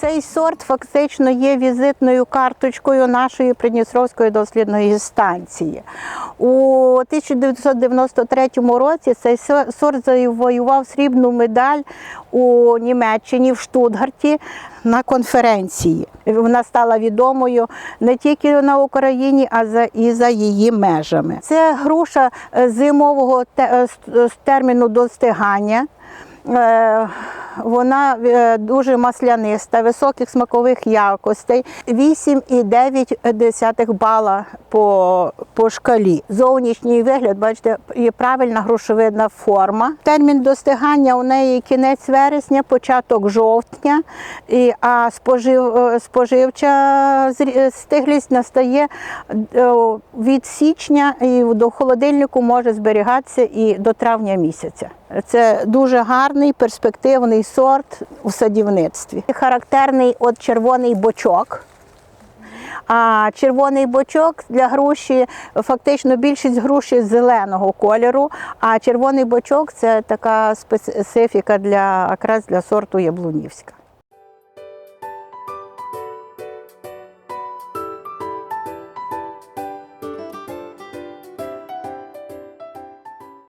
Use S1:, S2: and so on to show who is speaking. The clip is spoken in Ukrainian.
S1: Цей сорт фактично є візитною карточкою нашої Придністровської дослідної станції. У 1993 році цей сорт завоював срібну медаль у Німеччині в Штутгарті на конференції. Вона стала відомою не тільки на Україні, а і за її межами. Це груша е, зимового е, з терміну достигання. Вона е, дуже масляниста, високих смакових якостей, 8,9 бала по, по шкалі. Зовнішній вигляд, бачите, є правильна грушовидна форма. Термін достигання у неї кінець вересня, початок жовтня, і, а спожив, е, споживча стиглість настає е, від січня і до холодильнику може зберігатися і до травня місяця. Це дуже гарний перспективний сорт у садівництві. Характерний от червоний бочок. А червоний бочок для груші фактично більшість груші зеленого кольору. А червоний бочок це така специфіка для якраз для сорту яблунівська.